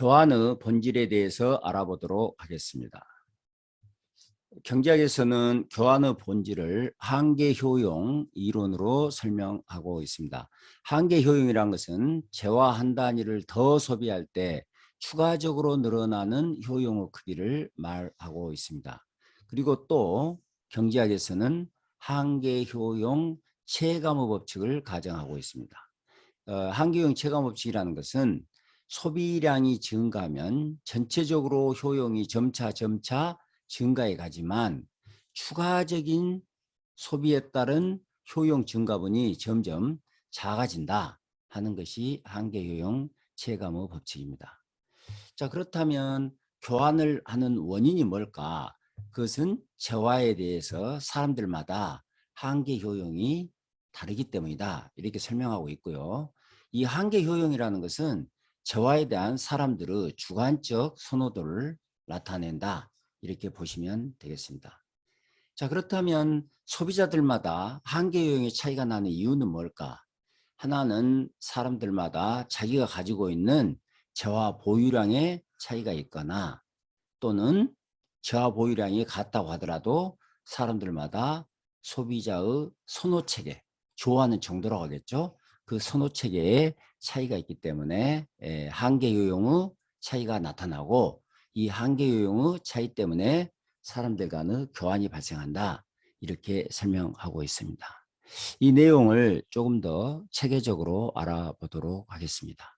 교환의 본질에 대해서 알아보도록 하겠습니다. 경제학에서는 교환의 본질을 한계 효용 이론으로 설명하고 있습니다. 한계 효용이란 것은 재화 한 단위를 더 소비할 때 추가적으로 늘어나는 효용의 크기를 말하고 있습니다. 그리고 또 경제학에서는 한계 효용 체감의 법칙을 가정하고 있습니다. 어, 한계 효용 체감 법칙이라는 것은 소비량이 증가하면 전체적으로 효용이 점차 점차 증가해 가지만 추가적인 소비에 따른 효용 증가분이 점점 작아진다 하는 것이 한계 효용 체감의 법칙입니다. 자 그렇다면 교환을 하는 원인이 뭘까? 그것은 재화에 대해서 사람들마다 한계 효용이 다르기 때문이다. 이렇게 설명하고 있고요. 이 한계 효용이라는 것은 재화에 대한 사람들의 주관적 선호도를 나타낸다. 이렇게 보시면 되겠습니다. 자 그렇다면 소비자들마다 한계 요용의 차이가 나는 이유는 뭘까? 하나는 사람들마다 자기가 가지고 있는 재화 보유량의 차이가 있거나 또는 재화 보유량이 같다고 하더라도 사람들마다 소비자의 선호체계, 좋아하는 정도라고 하겠죠. 그 선호 체계에 차이가 있기 때문에 한계 요용의 차이가 나타나고 이 한계 요용의 차이 때문에 사람들 간의 교환이 발생한다. 이렇게 설명하고 있습니다. 이 내용을 조금 더 체계적으로 알아보도록 하겠습니다.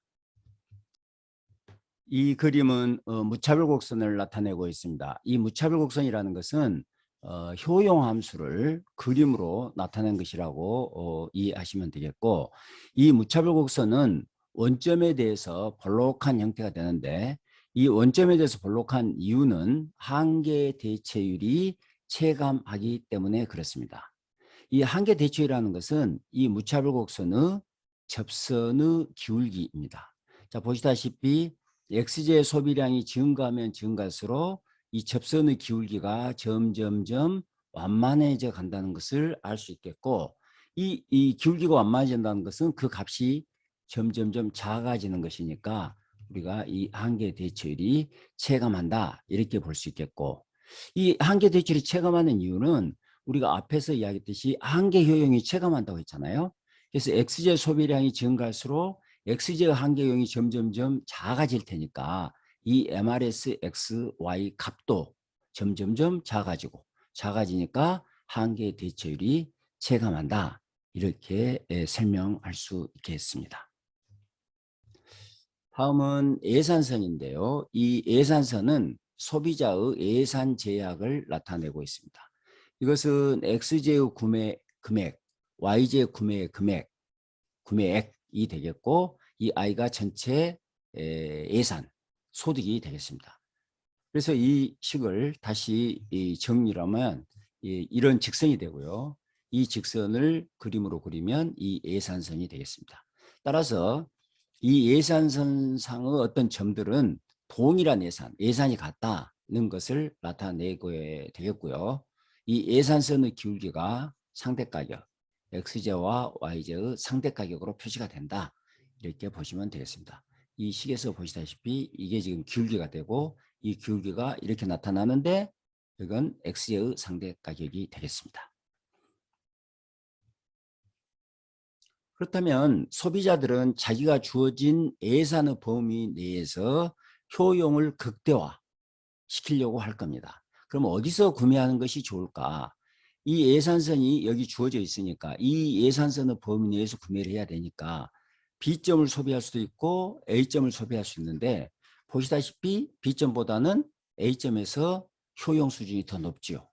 이 그림은 어, 무차별 곡선을 나타내고 있습니다. 이 무차별 곡선이라는 것은 어, 효용 함수를 그림으로 나타낸 것이라고 어, 이해하시면 되겠고 이 무차별 곡선은 원점에 대해서 볼록한 형태가 되는데 이 원점에 대해서 볼록한 이유는 한계 대체율이 체감하기 때문에 그렇습니다. 이 한계 대체율이라는 것은 이 무차별 곡선의 접선의 기울기입니다. 자 보시다시피 X제 소비량이 증가하면 증가할수록 이 접선의 기울기가 점점점 완만해져 간다는 것을 알 수 있겠고 이, 이 기울기가 완만해진다는 것은 그 값이 점점점 작아지는 것이니까 우리가 이 한계 대체율이 체감한다 이렇게 볼 수 있겠고 이 한계 대체율이 체감하는 이유는 우리가 앞에서 이야기했듯이 한계 효용이 체감한다고 했잖아요. 그래서 X제 소비량이 증가할수록 X제의 한계 효용이 점점점 작아질 테니까 이 MRS XY 값도 점점점 작아지고 작아지니까 한계 대체율이 체감한다. 이렇게 설명할 수 있겠습니다. 다음은 예산선인데요. 이 예산선은 소비자의 예산 제약을 나타내고 있습니다. 이것은 X제의 구매 금액, Y제의 구매 금액, 구매액이 되겠고 이 I가 전체 예산, 소득이 되겠습니다. 그래서 이 식을 다시 정리하면 이런 직선이 되고요. 이 직선을 그림으로 그리면 이 예산선이 되겠습니다. 따라서 이 예산선상의 어떤 점들은 동일한 예산, 예산이 같다는 것을 나타내고 되겠고요. 이 예산선의 기울기가 상대가격, X제와 Y제의 상대가격으로 표시가 된다. 이렇게 보시면 되겠습니다. 이 식에서 보시다시피 이게 지금 기울기가 되고 이 기울기가 이렇게 나타나는데 이건 X의 상대 가격이 되겠습니다. 그렇다면 소비자들은 자기가 주어진 예산의 범위 내에서 효용을 극대화 시키려고 할 겁니다. 그럼 어디서 구매하는 것이 좋을까? 이 예산선이 여기 주어져 있으니까 이 예산선의 범위 내에서 구매를 해야 되니까 B점을 소비할 수도 있고 A점을 소비할 수 있는데 보시다시피 B점보다는 A점에서 효용 수준이 더 높지요.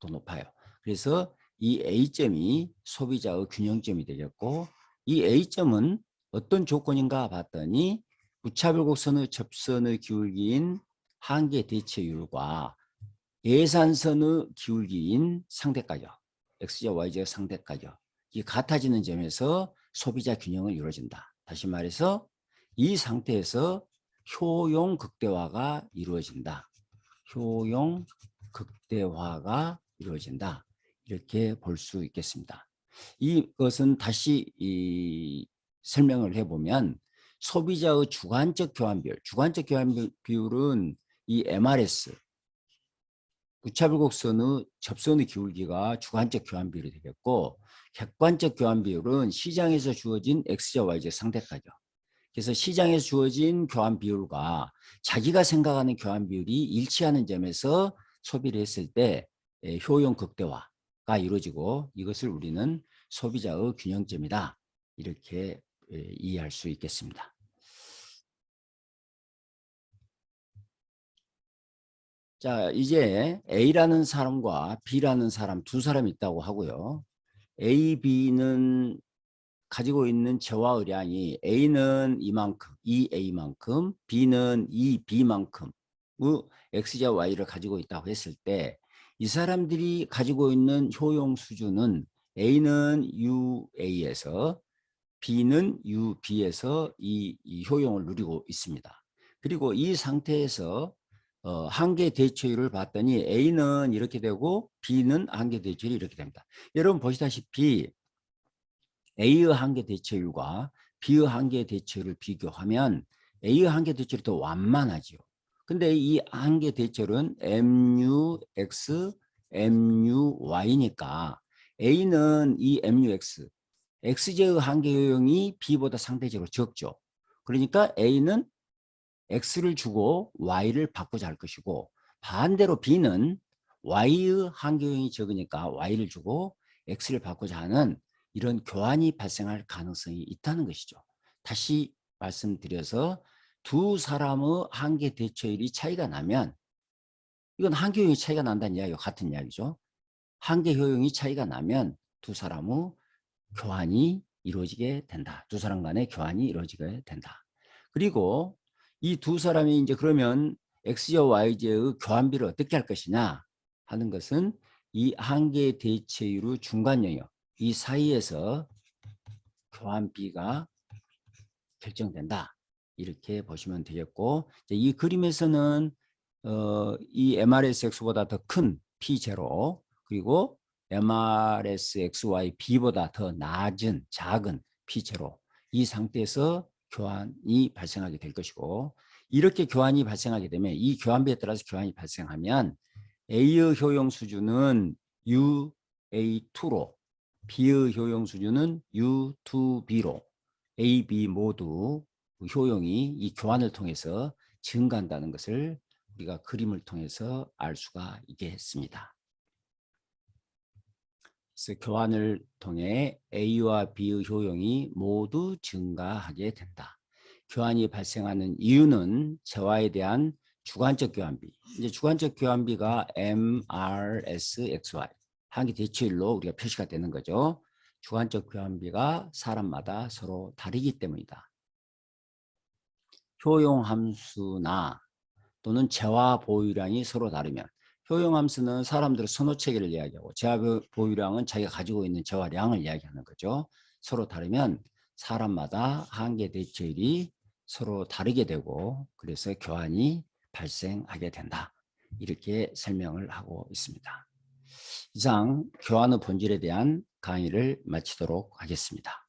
더 높아요. 그래서 이 A점이 소비자의 균형점이 되겠고 이 A점은 어떤 조건인가 봤더니 무차별 곡선의 접선의 기울기인 한계 대체율과 예산선의 기울기인 상대가격 X제, Y제 상대가격 이 같아지는 점에서 소비자 균형을 이루어진다. 다시 말해서 이 상태에서 효용 극대화가 이루어진다. 효용 극대화가 이루어진다. 이렇게 볼 수 있겠습니다. 이것은 다시 이 설명을 해보면 소비자의 주관적 교환 비율, 주관적 교환 비- 비율은 이 MRS 무차별 곡선의 접선의 기울기가 주관적 교환 비율이 되겠고 객관적 교환 비율은 시장에서 주어진 X자 Y자 상대가죠. 그래서 시장에서 주어진 교환 비율과 자기가 생각하는 교환 비율이 일치하는 점에서 소비를 했을 때 에, 효용 극대화가 이루어지고 이것을 우리는 소비자의 균형점이다. 이렇게 에, 이해할 수 있겠습니다. 자, 이제 A라는 사람과 B라는 사람 두 사람이 있다고 하고요. A, B는 가지고 있는 재화 의량이 A는 이만큼, 2A만큼, B는 2B만큼 X자 Y를 가지고 있다고 했을 때 이 사람들이 가지고 있는 효용 수준은 A는 UA에서 B는 UB에서 이, 이 효용을 누리고 있습니다. 그리고 이 상태에서 어, 한계 대처율을 봤더니 A는 이렇게 되고 B는 한계 대처율이 이렇게 됩니다. 여러분 보시다시피 A의 한계 대처율과 B의 한계 대처율을 비교하면 A의 한계 대처율이 더 완만하죠. 근데 이 한계 대처율은 MUX, MUY니까 A는 이 MUX, XJ의 한계 요용이 B보다 상대적으로 적죠. 그러니까 A는 X를 주고 Y를 바꾸자 할 것이고 반대로 B는 Y의 한계 요용이 적으니까 Y를 주고 X를 바꾸자 하는 이런 교환이 발생할 가능성이 있다는 것이죠. 다시 말씀드려서 두 사람의 한계 대처율이 차이가 나면 이건 한계 효용이 차이가 난다는 이야기와 같은 이야기죠. 한계 효용이 차이가 나면 두 사람의 교환이 이루어지게 된다. 두 사람 간의 교환이 이루어지게 된다. 그리고 이 두 사람이 이제 그러면 X와 Y제의 교환비를 어떻게 할 것이냐 하는 것은 이 한계 대체율의 중간 영역 이 사이에서 교환비가 결정된다. 이렇게 보시면 되겠고 이 그림에서는 어, 이 MRSX보다 더 큰 P0 그리고 MRSXY B보다 더 낮은 작은 P0 이 상태에서 교환이 발생하게 될 것이고 이렇게 교환이 발생하게 되면 이 교환비에 따라서 교환이 발생하면 A의 효용 수준은 UA2로 B의 효용 수준은 U2B로 A, B 모두 그 효용이 이 교환을 통해서 증가한다는 것을 우리가 그림을 통해서 알 수가 있겠습니다. 교환을 통해 A와 B의 효용이 모두 증가하게 된다. 교환이 발생하는 이유는 재화에 대한 주관적 교환비. 이제 주관적 교환비가 MRSXY 한계 대치율로 우리가 표시가 되는 거죠. 주관적 교환비가 사람마다 서로 다르기 때문이다. 효용 함수나 또는 재화 보유량이 서로 다르면 효용 함수는 사람들의 선호 체계를 이야기하고 재화 보유량은 자기가 가지고 있는 재화량을 이야기하는 거죠. 서로 다르면 사람마다 한계 대체율이 서로 다르게 되고 그래서 교환이 발생하게 된다. 이렇게 설명을 하고 있습니다. 이상 교환의 본질에 대한 강의를 마치도록 하겠습니다.